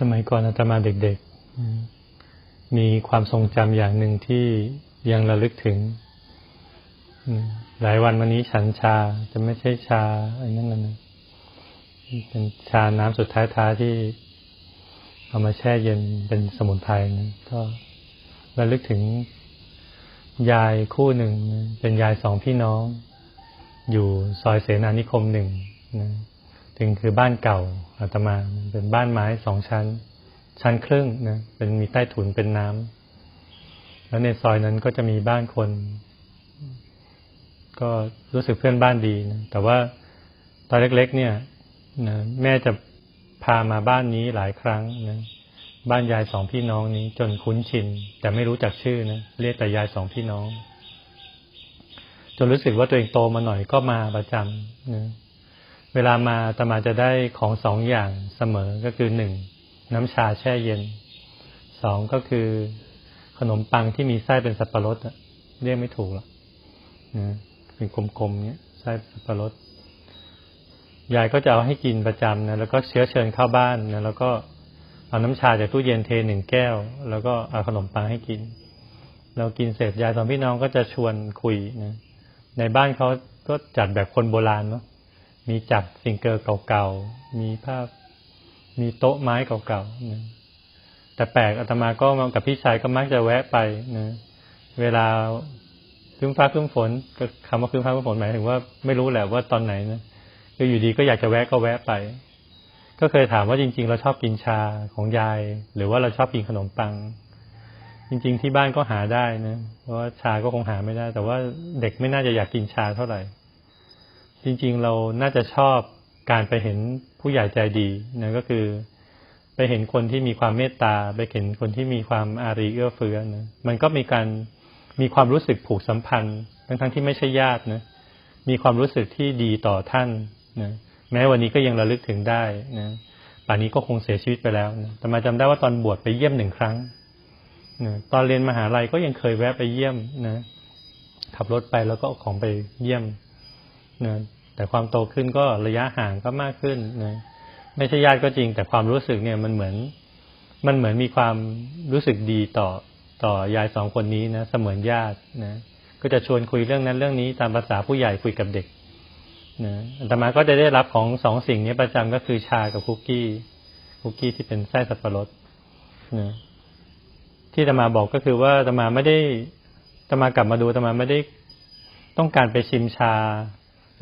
สมัยก่อนอาตมาเด็กๆ มีความทรงจำอย่างหนึ่งที่ยังระลึกถึง หลายวันวันนี้ฉันชาจะไม่ใช่ชาอะไรนั่นนะเป็นชาน้ำสุดท้ายท้าที่เอามาแช่เย็นเป็นสมุนไพรนะก็ระลึกถึงยายคู่หนึ่ง เป็นยายสองพี่น้อง อยู่ซอยเสนานิคมหนึ่งนะ ถึงคือบ้านเก่าอาตมาเป็นบ้านไม้สองชั้น ชั้นครึ่งนะเป็นมีใต้ถุนเป็นน้ำแล้วในซอยนั้นก็จะมีบ้านคน ก็รู้สึกเพื่อนบ้านดีนะแต่ว่าตอนเล็ก ๆ เนี่ยนะแม่จะพามาบ้านนี้หลายครั้งนะบ้านยายสองพี่น้องนี้จนคุ้นชิน แต่ไม่รู้จักชื่อนะเรียกแต่ยายสองพี่น้อง จนรู้สึกว่าตัวเองโตมาหน่อยก็มาประจำนะ เวลามาตมาจะได้ของสองอย่างเสมอก็คือหนึ่งน้ำชาแช่เย็นสองก็คือขนมปังที่มีไส้เป็นสับปะรดเรียกไม่ถูกหรอกนะเป็นกลมๆเนี้ยไส้สับปะรดยายก็จะเอาให้กินประจำนะแล้วก็เชื้อเชิญเข้าบ้านนะแล้วก็เอาน้ำชาจากตู้เย็นเทหนึ่งแก้ว แล้วก็เอาขนมปังให้กิน เรากินเสร็จยายสองพี่น้องก็จะชวนคุยนะในบ้านเขาก็จัดแบบคนโบราณเนาะ มีจับสิงเกอร์เก่าๆ มีภาพ มีโต๊ะไม้เก่าๆนะแต่แปลกอาตมาก็มากับพี่ชายก็มักจะแวะไปนะเวลาพึ่งฟ้าพึ่งฝนก็คำว่าพึ่งฟ้าพึ่งฝนหมายถึงว่าไม่รู้แหละว่าตอนไหนนะก็อยู่ดีก็อยากจะแวะก็แวะไป ก็เคยถามว่าจริง ๆ เราชอบกินชาของยาย หรือว่าเราชอบกินขนมปัง จริง ๆ ที่บ้านก็หาได้นะเพราะว่าชาก็คงหาไม่ได้ แต่ว่าเด็กไม่น่าจะอยากกินชาเท่าไหร่ จริงๆ เราน่าจะชอบการไปเห็นผู้ใหญ่ใจดีนะก็คือไปเห็นคนที่มีความเมตตา ไปเห็นคนที่มีความอารีเอื้อเฟื้อนะมันก็มีการมีความรู้สึกผูกสัมพันธ์ ทั้งทั้งที่ไม่ใช่ญาตินะมีความรู้สึกที่ดีต่อท่านนะแม้วันนี้ก็ยังระลึกถึงได้นะป่านนี้ก็คงเสียชีวิตไปแล้วนะแต่มาจำได้ว่าตอนบวชไปเยี่ยมหนึ่งครั้งนะตอนเรียนมหาลัยก็ยังเคยแวะไปเยี่ยมนะขับรถไปแล้วก็เอาของไปเยี่ยมนะ แต่ความโตขึ้นก็ระยะห่างก็มากขึ้นนะไม่ใช่ญาติก็จริง แต่ความรู้สึกเนี่ยมันเหมือน มันเหมือนมีความรู้สึกดีต่อต่อยายสองคนนี้นะเสมือนญาตินะก็จะชวนคุยเรื่องนั้นเรื่องนี้ตามภาษาผู้ใหญ่คุยกับเด็กนะแต่มาก็จะได้รับของสองสิ่งนี้ประจำก็คือชากับคุกกี้ คุกกี้ที่เป็นไส้สับปะรดนะที่ตมาบอกก็คือว่าตมาไม่ได้ตมากลับมาดูตมาไม่ได้ต้องการไปชิมชา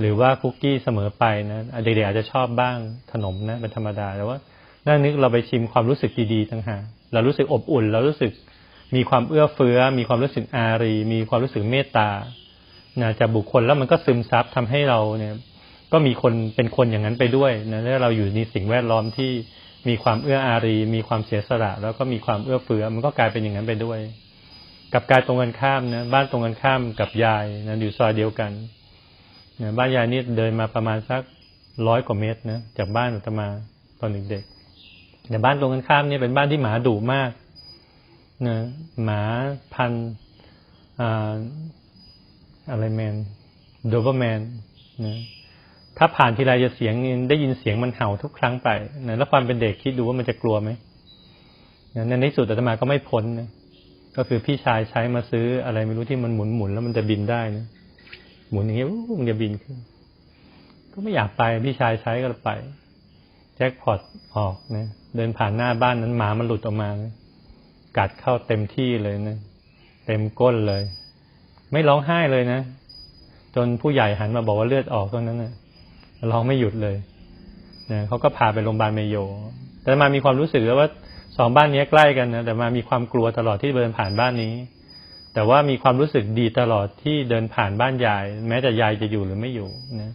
หรือว่าคุกกี้เสมอไปนะเด็กๆอาจจะชอบบ้างขนมนะเป็นธรรมดาแต่ว่าน่านึกเราไปชิมความรู้สึกดีๆทั้งหากเรารู้สึกอบอุ่น เรารู้สึกมีความเอื้อเฟื้อ มีความรู้สึกอารี มีความรู้สึกเมตตานะจากบุคคลแล้วมันก็ซึมซับทำให้เราเนี่ย ก็มีคนเป็นคนอย่างนั้นไปด้วยนะแล้วเราอยู่ในสิ่งแวดล้อมที่มีความเอื้ออารี มีความเสียสละ แล้วก็มีความเอื้อเฟื้อ มันก็กลายเป็นอย่างนั้นไปด้วย กับกายตรงกันข้ามนะบ้านตรงกันข้ามกับยายนะอยู่ซอยเดียวกันเบ้านยายนี่เดินมาประมาณสักร้อยกว่าเมตรนะจากบ้านอุตมาตอนเด็กๆแต่บ้านตรงกันข้ามเนี่ยเป็นบ้านที่หมาดุมากนะหมาพันอะไรแมนโดเวอร์แมนนะถ้าผ่านทีไรจะเสียงได้ยินเสียงมันเห่าทุกครั้งไปนะแล้วความเป็นเด็กคิดดูว่ามันจะกลัวไหมนะในที่สุดอาตมาก็ไม่พ้นนะก็คือพี่ชายใช้มาซื้ออะไรไม่รู้ที่มันหมุนหมุนแล้วมันจะบินได้นะ หมุนอย่างเงี้ยมันจะบินขึ้น ก็ไม่อยากไปพี่ชายใช้ก็ไป แจ็คพอตออกนะเดินผ่านหน้าบ้านนั้นหมามันหลุดออกมานะกัดเข้าเต็มที่เลยนะเต็มก้นเลย ไม่ร้องไห้เลยนะจนผู้ใหญ่หันมาบอกว่าเลือดออกตรงนั้นนะร้องไม่หยุดเลยนะเขาก็พาไปโรงพยาบาลเมโย แต่มามีความรู้สึกว่าสองบ้านนี้ใกล้กันนะแต่มามีความกลัวตลอดที่เดินผ่านบ้านนี้ แต่ว่ามีความรู้สึกดีตลอดที่เดินผ่านบ้านยาย แม้แต่ยายจะอยู่หรือไม่อยู่นะ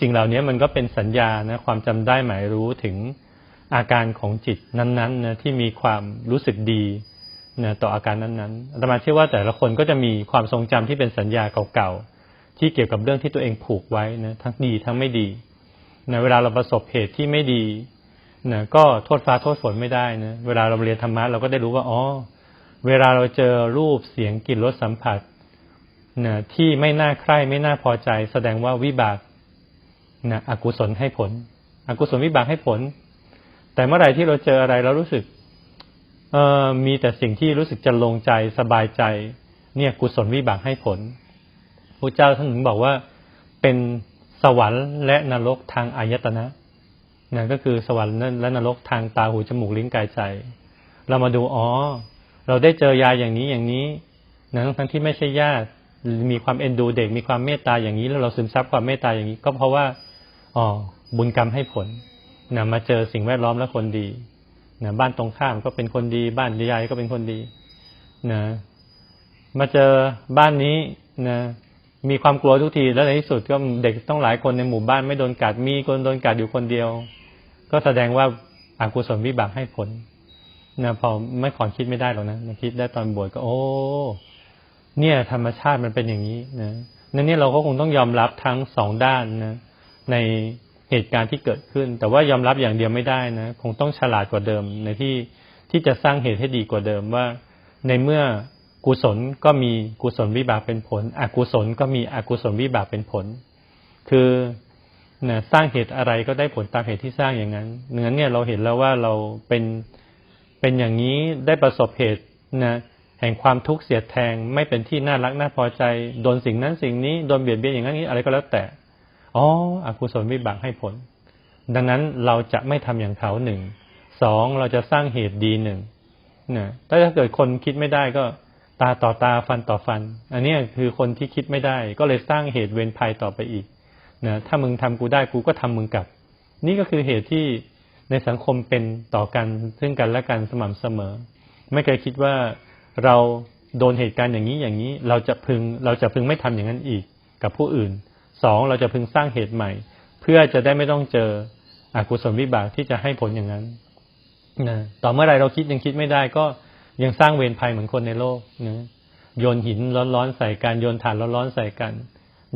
สิ่งเหล่านี้มันก็เป็นสัญญานะความจำได้หมายรู้ถึงอาการของจิตนั้นๆนะที่มีความรู้สึกดีนะต่ออาการนั้นๆอาตมาเชื่อว่าแต่ละคนก็จะมีความทรงจำที่เป็นสัญญาเก่าๆที่เกี่ยวกับเรื่องที่ตัวเองผูกไว้นะทั้งดีทั้งไม่ดีนะเวลาเราประสบเหตุที่ไม่ดีนะก็โทษฟ้าโทษฝนไม่ได้นะเวลาเราเรียนธรรมะเราก็ได้รู้ว่าอ๋อ เวลาเราเจอรูปเสียงกลิ่นรสสัมผัสนะที่ไม่น่าใคร่ไม่น่าพอใจ แสดงว่าวิบากนะอกุศลให้ผล อกุศลวิบากให้ผล แต่เมื่อไหร่ที่เราเจออะไรเรารู้สึกเออมีแต่สิ่งที่รู้สึกจะลงใจสบายใจ เนี่ยกุศลวิบากให้ผลพระเจ้าท่านถึงบอกว่าเป็นสวรรค์และนรกทางอายตนะนั่นก็คือสวรรค์และนรกทางตาหูจมูกลิ้นกายใจ เรามาดูอ๋อ เราได้เจอยาอย่างนี้อย่างนี้นะทั้งที่ไม่ใช่ญาติมีความเอ็นดูเด็กมีความเมตตาอย่างนี้ แล้วเราซึมซับความเมตตาอย่างนี้ ก็เพราะว่าอ๋อบุญกรรมให้ผลนะมาเจอสิ่งแวดล้อมและคนดีนะบ้านตรงข้ามก็เป็นคนดี บ้านยายก็เป็นคนดีนะมาเจอบ้านนี้นะมีความกลัวทุกทีแล้วในที่สุดก็เด็กต้องหลายคนในหมู่บ้านไม่โดนกัดมีคนโดนกัดอยู่คนเดียว ก็แสดงว่าอากุศลวิบากให้ผล นะพอไม่ขอนคิดไม่ได้หรอกนะคิดได้ตอนบวชก็ โอ้เนี่ย ธรรมชาติมันเป็นอย่างนี้นะนั่นเนี่ยเราก็คงต้องยอมรับทั้งสองด้านนะในเหตุการณ์ที่เกิดขึ้น แต่ว่ายอมรับอย่างเดียวไม่ได้นะคงต้องฉลาดกว่าเดิม ในที่ที่จะสร้างเหตุให้ดีกว่าเดิมว่า ในเมื่อกุศลก็มีกุศลวิบากเป็นผล อกุศลก็มีอกุศลวิบากเป็นผล คือนะสร้างเหตุอะไรก็ได้ผลตามเหตุที่สร้างอย่างนั้นเนื้อเนี่ยเราเห็นแล้วว่าเราเป็น เป็นอย่างนี้ได้ประสบเหตุนะแห่งความทุกข์เสียดแทง ไม่เป็นที่น่ารักน่าพอใจ โดนสิ่งนั้นสิ่งนี้ โดนเบียดเบียนอย่างนั้นนี้อะไรก็แล้วแต่ อ๋ออกุศลวิบากให้ผล ดังนั้นเราจะไม่ทำอย่างเขาหนึ่ง สองเราจะสร้างเหตุดีหนึ่งนะแต่ถ้าเกิดคนคิดไม่ได้ก็ตาต่อตาฟันต่อฟัน อันนี้คือคนที่คิดไม่ได้ ก็เลยสร้างเหตุเวรภัยต่อไปอีกนะถ้ามึงทำกูได้กูก็ทำมึงกลับ นี่ก็คือเหตุที่ ในสังคมเป็นต่อกันซึ่งกันและกันสม่ำเสมอ ไม่เคยคิดว่าเราโดนเหตุการณ์อย่างนี้อย่างนี้ เราจะพึงเราจะพึงไม่ทำอย่างนั้นอีกกับผู้อื่นสองเราจะพึงสร้างเหตุใหม่ เพื่อจะได้ไม่ต้องเจออกุศลวิบากที่จะให้ผลอย่างนั้นนะต่อเมื่อไรเราคิดยังคิดไม่ได้ก็ยังสร้างเวรภัยเหมือนคนในโลกนะโยนหินร้อนๆใส่กันโยนถ่านร้อนๆใส่กัน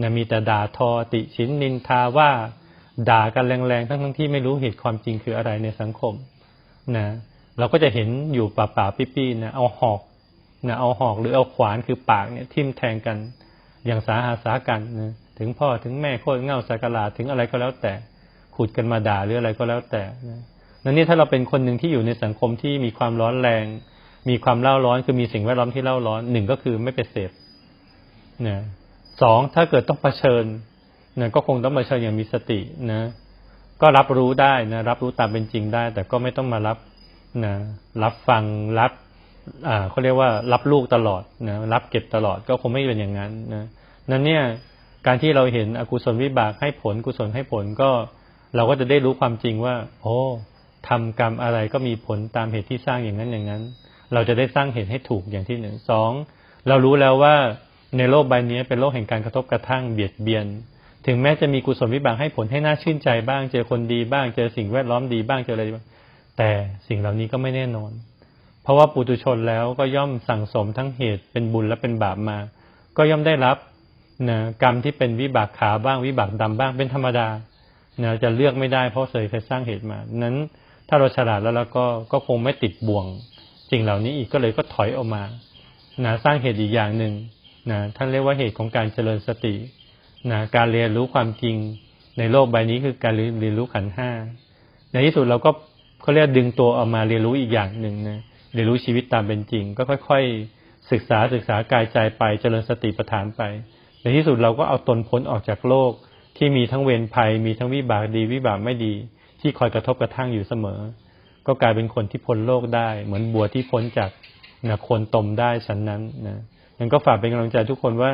นะมีแต่ด่าทอติชินนินทาว่า ด่ากันแรงๆ ทั้งๆที่ไม่รู้เหตุความจริงคืออะไรในสังคมนะเราก็จะเห็นอยู่ป่าป่าปี้ๆนะเอาหอกนะเอาหอกหรือเอาขวานคือปากเนี่ยทิ่มแทงกัน อย่างสาหัสสากันนะถึงพ่อถึงแม่โคตรเง่าสักลาถึงอะไรก็แล้วแต่ขุดกันมาด่าหรืออะไรก็แล้วแต่นะนั่นนี่ถ้าเราเป็นคนหนึ่งที่อยู่ในสังคมที่มีความร้อนแรง มีความเล่าร้อนคือมีสิ่งแวดล้อมที่เล่าร้อนหนึ่งก็คือไม่ไปเสพนะสองถ้าเกิดต้องเผชิญ นะก็คงต้องเชิญอย่างมีสตินะ ก็รับรู้ได้นะรับรู้ตามเป็นจริงได้ แต่ก็ไม่ต้องมารับนะรับฟังรับอ่าเขาเรียกว่ารับลูกตลอดนะรับเก็บตลอดก็คงไม่เป็นอย่างนั้นนะนั้นเนี่ยการที่เราเห็นอกุศลวิบากให้ผลกุศลให้ผลก็เราก็จะได้รู้ความจริงว่า โอ้ทำกรรมอะไรก็มีผลตามเหตุที่สร้างอย่างนั้นอย่างนั้น เราจะได้สร้างเหตุให้ถูกอย่างที่หนึ่งสองเรารู้แล้วว่าในโลกใบนี้เป็นโลกแห่งการกระทบกระทั่งเบียดเบียน ถึงแม้จะมีกุศลวิบากให้ผลให้น่าชื่นใจบ้าง เจอคนดีบ้าง เจอสิ่งแวดล้อมดีบ้างเจออะไรบ้างแต่สิ่งเหล่านี้ก็ไม่แน่นอน เพราะว่าปุถุชนแล้วก็ย่อมสั่งสมทั้งเหตุเป็นบุญและเป็นบาปมา ก็ย่อมได้รับนะกรรมที่เป็นวิบากขาบ้าง วิบากดำบ้างเป็นธรรมดานะจะเลือกไม่ได้เพราะเคยเคยสร้างเหตุมา นั้น ถ้าเราฉลาดแล้วแล้วก็ก็คงไม่ติดบ่วงสิ่งเหล่านี้อีกก็เลยก็ถอยออกมานะสร้างเหตุอีกอย่างหนึ่งนะท่านเรียกว่าเหตุของการเจริญสติ นะการเรียนรู้ความจริงในโลกใบนี้คือการเรียนรู้ขันห้าในที่สุดเราก็เขาเรียกดึงตัวออกมาเรียนรู้อีกอย่างหนึ่งนะเรียนรู้ชีวิตตามเป็นจริง ก็ค่อย ๆ ศึกษาศึกษากายใจไปเจริญสติปัฏฐานไป ในที่สุดเราก็เอาตนพ้นออกจากโลกที่มีทั้งเวรภัย มีทั้งวิบากดีวิบากไม่ดี ที่คอยกระทบกระทั่งอยู่เสมอ ก็กลายเป็นคนที่พ้นโลกได้ เหมือนบัวที่พ้นจากนะคนตมได้ฉันนั้นนะยังก็ฝากเป็นกำลังใจทุกคนว่า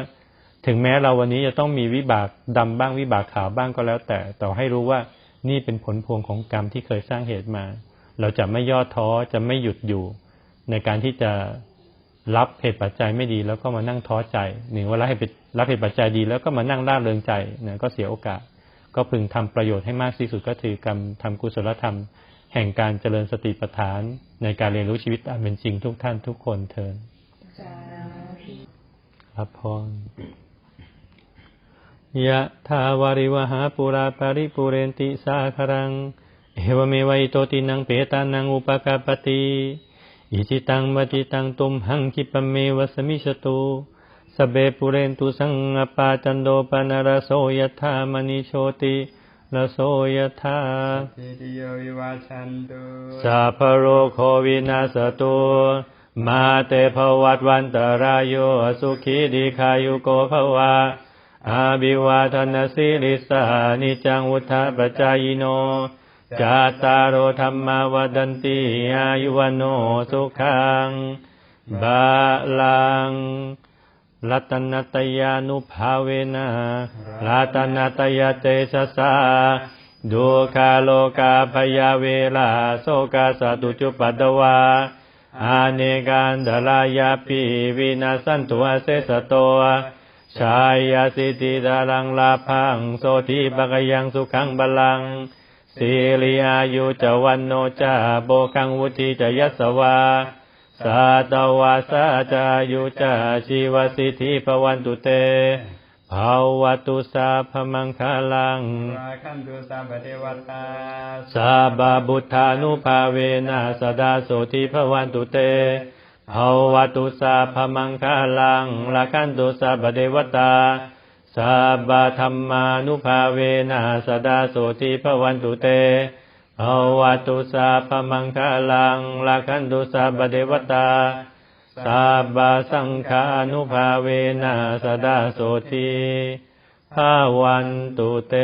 ถึงแม้เราวันนี้จะต้องมีวิบากดำบ้างวิบากขาวบ้างก็แล้วแต่ต่อให้รู้ว่านี่เป็นผลพวงของกรรมที่เคยสร้างเหตุมา เราจะไม่ย่อท้อจะไม่หยุดอยู่ ในการที่จะรับเหตุปัจจัยไม่ดีแล้วก็มานั่งท้อใจหนึ่งว่ารับเหตุรับเหตุปัจจัยดีแล้วก็มานั่งร่าเริงใจนะก็เสียโอกาส ก็พึงทำประโยชน์ให้มากที่สุดก็คือกรรมทำกุศลธรรม แห่งการเจริญสติปัฏฐาน ในการเรียนรู้ชีวิตอันเป็นจริงทุกท่านทุกคนเทินรับพร ยะทาวาริวหาปุราปาริปุเรนติสาครัง เอวเมวัยโตตินังเปตานังอุปกาปติอิจิตังวัติตังตุมหังคิปเมวสมิชตุสเบปุเรนตุสังอปาจันโดปนารโสยธามณิโชตินะโสยธาทิติโยวิวัชันตุสัพพะโรโควินาสตุมาเตภวัตวันตรายโยสุขีดีคายุโกภวะ อาบิวาทนาสิริสานิจังวุธาปจายโนจาตารโอธรรมาวดันติอายุวันโนสุขังบาลังรัตนตยานุภาเวนะรัตนตยเตชะสาดุคาโลกาพยาเวลาโสกาสตุจุปัตวาอาเนกันดลายาปิวินาสันตุอาเสสโต ชายาสิติดาลังลาพังโสทิปะกยังสุขังบาลังสิริอายุจวันโนจาโบคังวุติจยัสวาสัตวาสาจายุจาชีวสิทธิปวันตุเตภาวตุสาพมังคลังราคันตุสัพพเทวตาสาบาบุทธานุภาเวนะสดาโสทิภวันตุเต ภาวตุสาพมังคลังละคันตุสาบเดวตาสาบธรรมานุภาเวนะสดาโสทิภวันตุเตภาวตุสาพมังคลังละคันตุสาบเดวตาสัพพสังฆานุภาเวนะสดาโสทีภาวันตุเต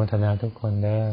โมทนาทุกคนเด้อ